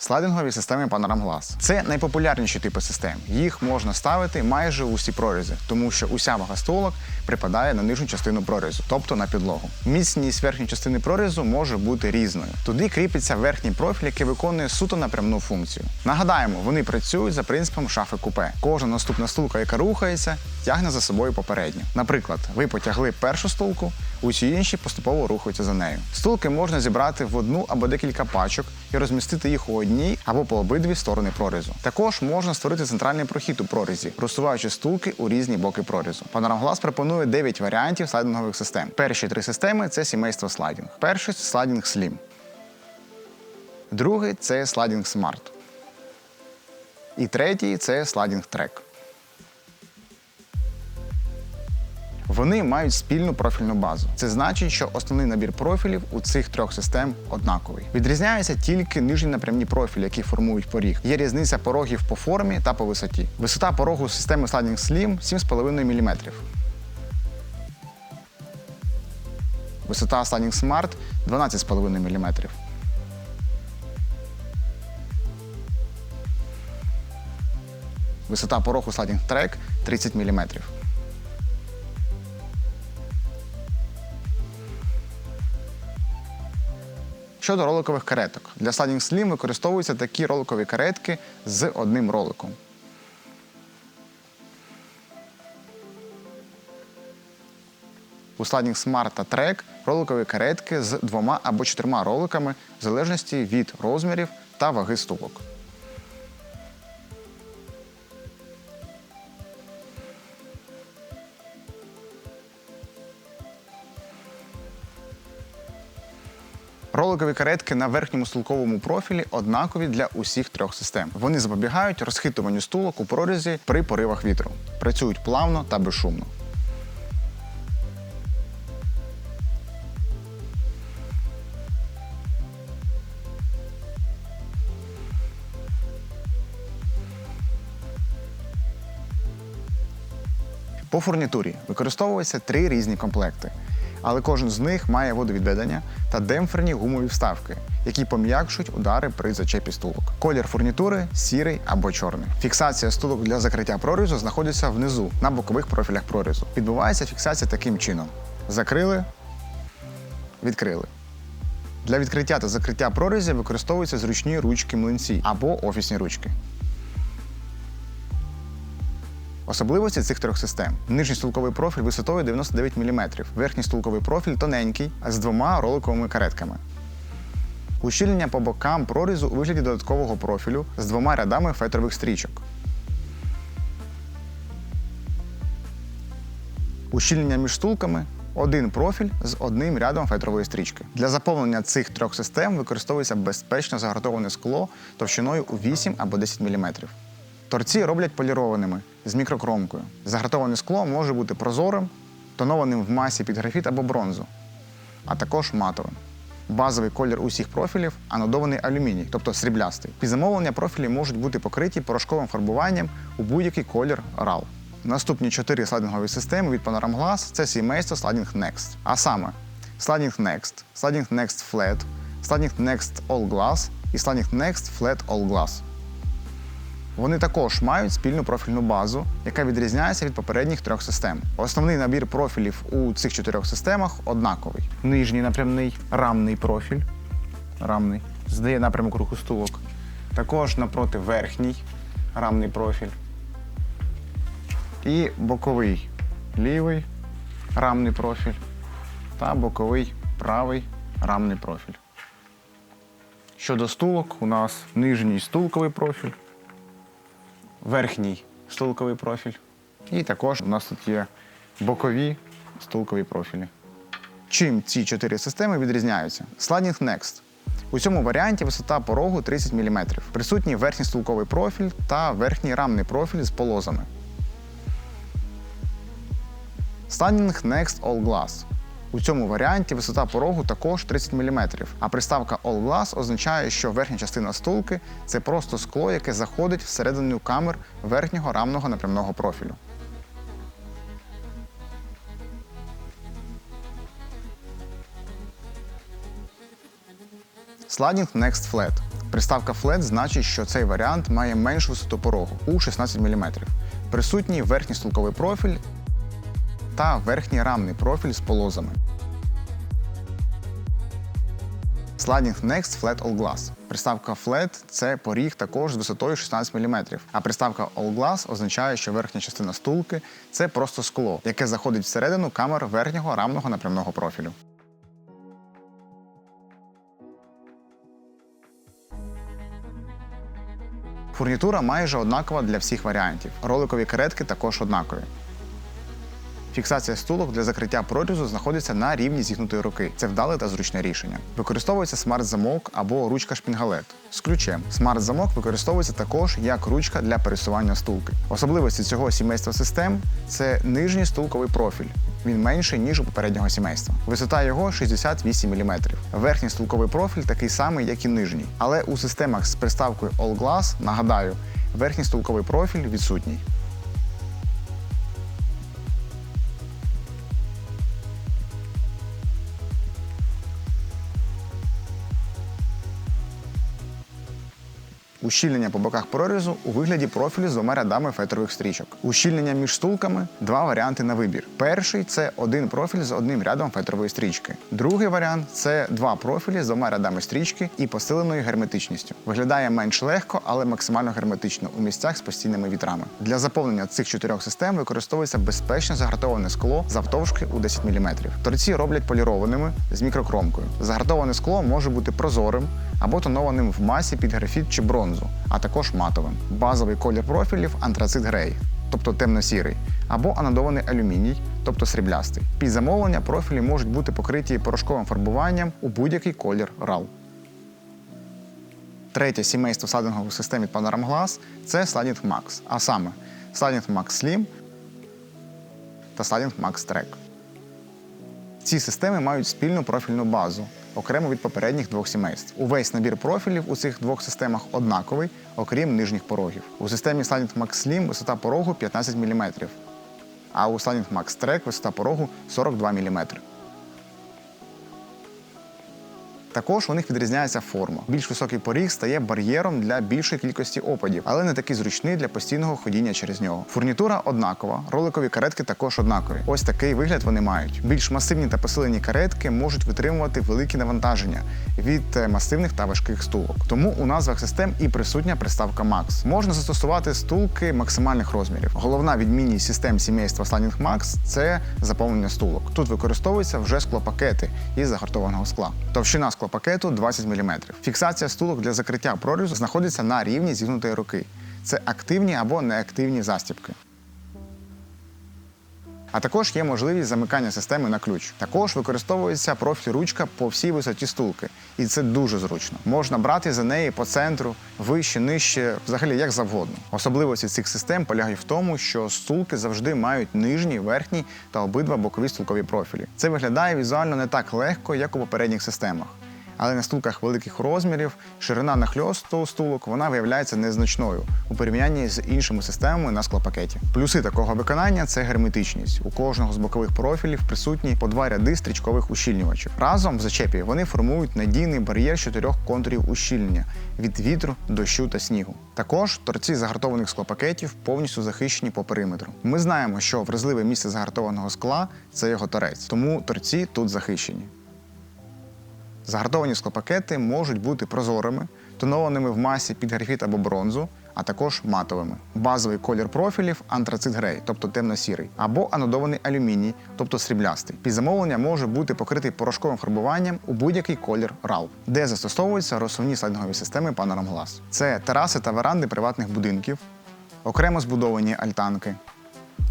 Слайдингові системи Panorama Glass. Це найпопулярніші типи систем. Їх можна ставити майже у всі прорізи, тому що уся вага столок припадає на нижню частину прорізу, тобто на підлогу. Міцність верхньої частини прорізу може бути різною. Туди кріпиться верхній профіль, який виконує суто напрямну функцію. Нагадаємо, вони працюють за принципом шафи купе. Кожна наступна стулка, яка рухається, тягне за собою попередню. Наприклад, ви потягли першу стулку, усі інші поступово рухаються за нею. Стулки можна зібрати в одну або декілька пачок і розмістити їх у одній або по обидві сторони прорізу. Також можна створити центральний прохід у прорізі, розсуваючи стулки у різні боки прорізу. Glass пропонує 9 варіантів слайдингових систем. Перші три системи це сімейство слайдінг. Перший слайдінг Slim. Другий це слайдінг Smart. І третій це слайдінг трек. Вони мають спільну профільну базу. Це значить, що основний набір профілів у цих трьох систем однаковий. Відрізняються тільки нижні напрямні профілі, які формують поріг. Є різниця порогів по формі та по висоті. Висота порогу системи Sliding Slim 7,5 мм. Висота Sliding Smart 12,5 мм. Висота порогу Sliding Track 30 мм. Щодо роликових кареток. Для Sliding Slim використовуються такі роликові каретки з одним роликом. У Sliding Smart та Track роликові каретки з двома або чотирма роликами в залежності від розмірів та ваги стулок. Роликові каретки на верхньому стулковому профілі однакові для усіх трьох систем. Вони запобігають розхитуванню стулок у прорізі при поривах вітру. Працюють плавно та безшумно. По фурнітурі використовуються три різні комплекти, але кожен з них має водовідведення та демпферні гумові вставки, які пом'якшують удари при зачепі стулок. Колір фурнітури сірий або чорний. Фіксація стулок для закриття прорізу знаходиться внизу на бокових профілях прорізу. Відбувається фіксація таким чином: закрили, відкрили. Для відкриття та закриття прорізів використовуються зручні ручки млинці або офісні ручки. Особливості цих трьох систем: нижній стулковий профіль висотою 99 мм, верхній стулковий профіль тоненький, з двома роликовими каретками. Ущільнення по бокам прорізу у вигляді додаткового профілю з двома рядами фетрових стрічок. Ущільнення між стулками один профіль з одним рядом фетрової стрічки. Для заповнення цих трьох систем використовується безпечно загартоване скло товщиною у 8 або 10 мм. Торці роблять полірованими з мікрокромкою. Загартоване скло може бути прозорим, тонованим в масі під графіт або бронзу, а також матовим. Базовий колір усіх профілів анодований алюміній, тобто сріблястий. Під замовлення профілі можуть бути покриті порошковим фарбуванням у будь-який колір RAL. Наступні чотири слайдингові системи від Panorama Glass – це сімейство Sliding Next. А саме Sliding Next, Sliding Next Flat, Sliding Next All Glass і Sliding Next Flat All Glass. Вони також мають спільну профільну базу, яка відрізняється від попередніх трьох систем. Основний набір профілів у цих чотирьох системах однаковий. Нижній напрямний рамний профіль. Рамний. Здає напрямок руху стулок. Також напроти верхній рамний профіль. І боковий лівий рамний профіль та боковий правий рамний профіль. Щодо стулок, у нас нижній стулковий профіль верхній стулковий профіль. І також у нас тут є бокові стулкові профілі. Чим ці чотири системи відрізняються? Sliding Next. У цьому варіанті висота порогу 30 мм. Присутній верхній стулковий профіль та верхній рамний профіль з полозами. Sliding Next All Glass. У цьому варіанті висота порогу також 30 мм, а приставка All Glass означає, що верхня частина стулки це просто скло, яке заходить всередину камер верхнього рамного напрямного профілю. Sliding Next Flat. Приставка Flat значить, що цей варіант має меншу висоту порогу у 16 мм. Присутній верхній стулковий профіль та верхній рамний профіль з полозами. Sliding Next Flat All Glass. Приставка Flat – це поріг також з висотою 16 мм. А приставка All Glass означає, що верхня частина стулки це просто скло, яке заходить всередину камер верхнього рамного напрямного профілю. Фурнітура майже однакова для всіх варіантів. Роликові каретки також однакові. Фіксація стулок для закриття прорізу знаходиться на рівні зігнутої руки. Це вдале та зручне рішення. Використовується смарт-замок або ручка шпінгалет з ключем. Смарт-замок використовується також як ручка для пересування стулки. Особливості цього сімейства систем це нижній стулковий профіль. Він менший, ніж у попереднього сімейства. Висота його 68 мм. Верхній стулковий профіль такий самий, як і нижній. Але у системах з приставкою All Glass, нагадаю, верхній стулковий профіль відсутній. Ущільнення по боках прорізу у вигляді профілю з двома рядами фетрових стрічок. Ущільнення між стулками два варіанти на вибір. Перший це один профіль з одним рядом фетрової стрічки. Другий варіант це два профілі з двома рядами стрічки і посиленою герметичністю. Виглядає менш легко, але максимально герметично у місцях з постійними вітрами. Для заповнення цих чотирьох систем використовується безпечно загартоване скло завтовшки у 10 мм. Торці роблять полірованими з мікрокромкою. Загартоване скло може бути прозорим або тонованим в масі під графіт чи бронзу, а також матовим. Базовий колір профілів антрацит грей, тобто темно-сірий, або анодований алюміній, тобто сріблястий. Під замовлення профілі можуть бути покриті порошковим фарбуванням у будь-який колір RAL. Третє сімейство сладингових систем від Panorama Glass – це Sliding Max, а саме Sliding Max Slim та Sliding Max Track. Ці системи мають спільну профільну базу, окремо від попередніх двох сімейств. Увесь набір профілів у цих двох системах однаковий, окрім нижніх порогів. У системі Sliding Max Slim висота порогу 15 мм, а у Sliding Max Track висота порогу 42 мм. Також у них відрізняється форма. Більш високий поріг стає бар'єром для більшої кількості опадів, але не такий зручний для постійного ходіння через нього. Фурнітура однакова, роликові каретки також однакові. Ось такий вигляд вони мають. Більш масивні та посилені каретки можуть витримувати великі навантаження від е, масивних та важких стулок. Тому у назвах систем і присутня приставка Max. Можна застосувати стулки максимальних розмірів. Головна відмінність систем сімейства Sliding Max – це заповнення стулок. Тут використовуються вже склопакети із загартованого скла. Товщина склопакету 20 мм. Фіксація стулок для закриття прорізу знаходиться на рівні зігнутої руки. Це активні або неактивні застібки. А також є можливість замикання системи на ключ. Також використовується профіль ручка по всій висоті стулки, і це дуже зручно. Можна брати за неї по центру, вище, нижче, взагалі як завгодно. Особливості цих систем полягають в тому, що стулки завжди мають нижній, верхній та обидва бокові стулкові профілі. Це виглядає візуально не так легко, як у попередніх системах. Але на стулках великих розмірів ширина нахльосту стулок вона виявляється незначною у порівнянні з іншими системами на склопакеті. Плюси такого виконання це герметичність. У кожного з бокових профілів присутні по два ряди стрічкових ущільнювачів. Разом в зачепі вони формують надійний бар'єр чотирьох контурів ущільнення від вітру, дощу та снігу. Також торці загартованих склопакетів повністю захищені по периметру. Ми знаємо, що вразливе місце загартованого скла це його торець, тому торці тут захищені. Загартовані склопакети можуть бути прозорими, тонованими в масі під графіт або бронзу, а також матовими. Базовий колір профілів антрацит грей, тобто темно-сірий, або анодований алюміній, тобто сріблястий. Під замовлення може бути покритий порошковим фарбуванням у будь-який колір RAL, де застосовуються розсувні слайдингові системи Panorama Glass. Це тераси та веранди приватних будинків, окремо збудовані альтанки,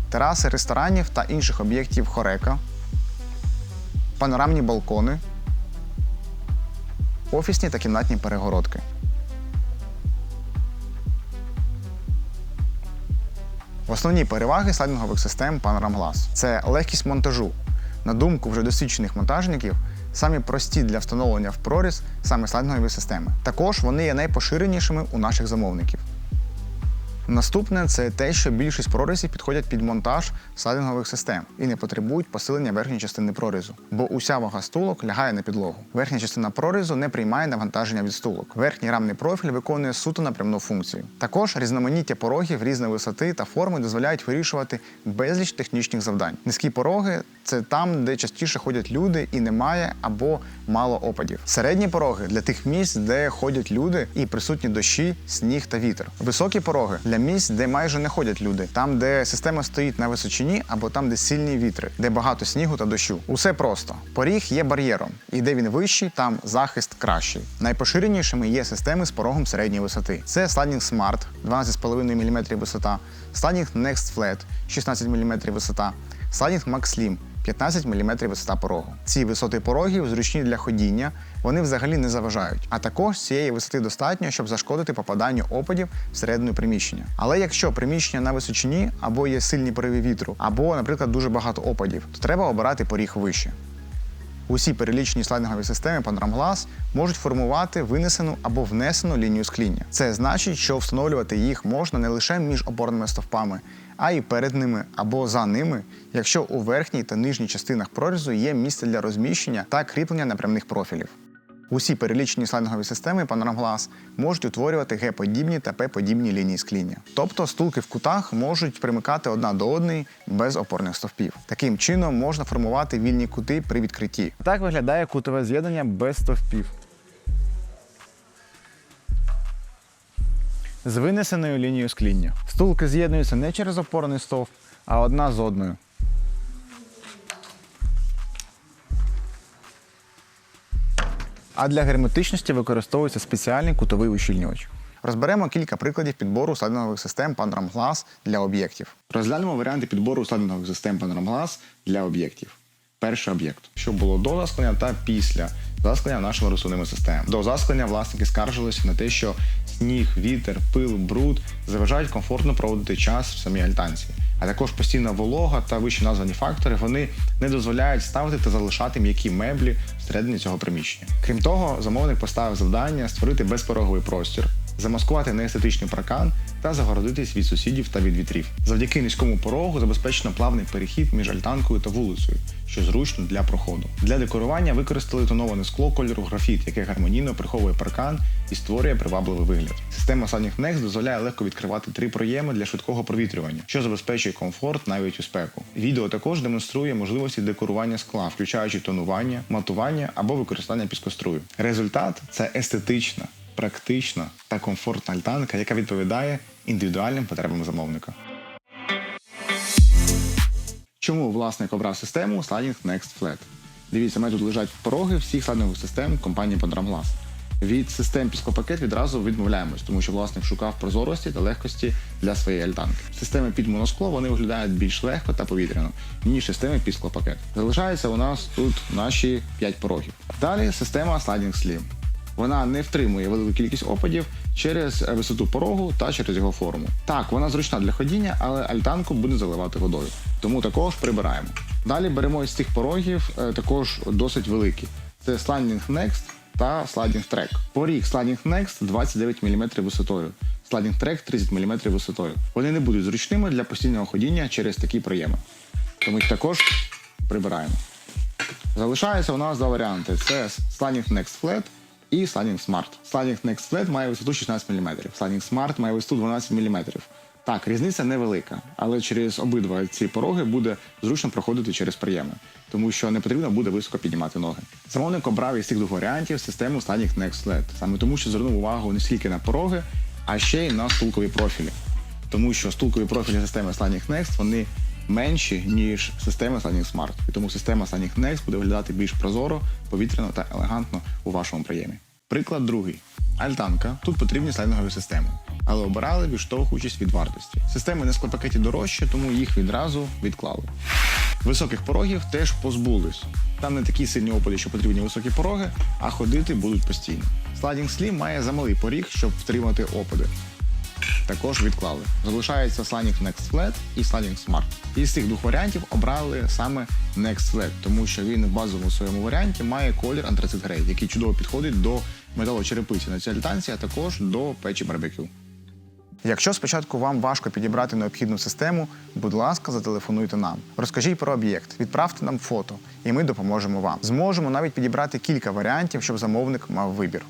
тераси ресторанів та інших об'єктів хорека, панорамні балкони офісні та кімнатні перегородки. Основні переваги слайдингових систем Panorama Glass – це легкість монтажу. На думку вже досвідчених монтажників, самі прості для встановлення в проріз саме слайдингові системи. Також вони є найпоширенішими у наших замовників. Наступне це те, що більшість прорізів підходять під монтаж слайдингових систем і не потребують посилення верхньої частини прорізу, бо уся вага стулок лягає на підлогу. Верхня частина прорізу не приймає навантаження від стулок. Верхній рамний профіль виконує суто напрямну функцію. Також різноманіття порогів різної висоти та форми дозволяють вирішувати безліч технічних завдань. Низькі пороги це там, де частіше ходять люди і немає або мало опадів. Середні пороги для тих місць, де ходять люди і присутні дощі, сніг та вітер. Високі пороги для місць, де майже не ходять люди, там, де система стоїть на височині, або там, де сильні вітри, де багато снігу та дощу. Усе просто. Поріг є бар'єром, і де він вищий, там захист кращий. Найпоширенішими є системи з порогом середньої висоти. Це Sliding Smart 12,5 мм висота, Sliding Next Flat 16 мм висота, Sliding Max Slim 15 мм висота порогу. Ці висоти порогів зручні для ходіння, вони взагалі не заважають. А також цієї висоти достатньо, щоб зашкодити попаданню опадів всередину приміщення. Але якщо приміщення на височині або є сильні пориви вітру, або, наприклад, дуже багато опадів, то треба обирати поріг вище. Усі перелічені слайдингові системи Panoramglass можуть формувати винесену або внесену лінію скління. Це значить, що встановлювати їх можна не лише між опорними стовпами, а й перед ними або за ними, якщо у верхній та нижній частинах прорізу є місце для розміщення та кріплення напрямних профілів. Усі перелічені слайдингові системи Panoramglass можуть утворювати Г-подібні та П-подібні лінії скління. Тобто стулки в кутах можуть примикати одна до одної без опорних стовпів. Таким чином можна формувати вільні кути при відкритті. Так виглядає кутове з'єднання без стовпів. З винесеною лінією скління. Стулки з'єднуються не через опорний стовп, а одна з одною. А для герметичності використовується спеціальний кутовий ущільнювач. Розберемо кілька прикладів підбору слайдингових систем Panoramglass для об'єктів. Розглянемо варіанти підбору слайдингових систем Panoramglass для об'єктів. Перший об'єкт, що було до засклення та після засклення нашими розсувними системами. До засклення власники скаржилися на те, що сніг, вітер, пил, бруд заважають комфортно проводити час в самій альтанці. А також постійна волога та вище названі фактори вони не дозволяють ставити та залишати м'які меблі всередині цього приміщення. Крім того, замовник поставив завдання створити безпороговий простір, замаскувати неестетичний паркан та загородитись від сусідів та від вітрів. Завдяки низькому порогу забезпечено плавний перехід між альтанкою та вулицею, що зручно для проходу. Для декорування використали тоноване скло кольору графіт, яке гармонійно приховує паркан і створює привабливий вигляд. Система Sonic Next дозволяє легко відкривати три проєми для швидкого провітрювання, що забезпечує комфорт навіть у спеку. Відео також демонструє можливості декорування скла, включаючи тонування, матування або використання піскострую. Результат це естетична, практична та комфортна альтанка, яка відповідає індивідуальним потребам замовника. Чому власник обрав систему Sliding Next Flat? Дивіться, мене тут лежать пороги всіх слайдингових систем компанії Panoramglass. Від систем піскопакет відразу відмовляємось, тому що власник шукав прозорості та легкості для своєї альтанки. Системи під моноскло вони виглядають більш легко та повітряно, ніж системи під склопакет. Залишається у нас тут наші 5 порогів. Далі система Sliding Slim. Вона не втримує велику кількість опадів через висоту порогу та через його форму. Так, вона зручна для ходіння, але альтанку буде заливати водою. Тому також прибираємо. Далі беремо із цих порогів е, також досить великі. Це Sliding Next та Sliding Track. Поріг Sliding Next 29 мм висотою. Sliding Track 30 мм висотою. Вони не будуть зручними для постійного ходіння через такі проєми. Тому їх також прибираємо. Залишається у нас два варіанти: це Sliding Next Flat і Sliding Smart. Sliding Next Flat має висоту 16 мм. Sliding Smart має висоту 12 мм. Так, різниця невелика, але через обидва ці пороги буде зручно проходити через приєми, тому що не потрібно буде високо піднімати ноги. Замовник обрав із цих двох варіантів систему Sliding Next Flat, саме тому, що звернув увагу не скільки на пороги, а ще й на стулкові профілі. Тому що стулкові профілі системи Sliding Next вони менші, ніж система Sliding Smart. І тому система Sliding Next буде виглядати більш прозоро, повітряно та елегантно у вашому приємі. Приклад другий. Альтанка. Тут потрібні слайдингові системи, але обирали відштовхуючись від вартості. Системи на склопакеті дорожчі, тому їх відразу відклали. Високих порогів теж позбулись. Там не такі сильні опади, що потрібні високі пороги, а ходити будуть постійно. Sliding Slim має замалий поріг, щоб втримати опади також відклали. Залишається Sliding Next Flat і Sliding Smart. Із цих двох варіантів обрали саме Next Flat, тому що він в базовому своєму варіанті має колір антрацит грей, який чудово підходить до металочерепиці на цій альтанці, а також до печі барбекю. Якщо спочатку вам важко підібрати необхідну систему, будь ласка, зателефонуйте нам. Розкажіть про об'єкт, відправте нам фото, і ми допоможемо вам. Зможемо навіть підібрати кілька варіантів, щоб замовник мав вибір.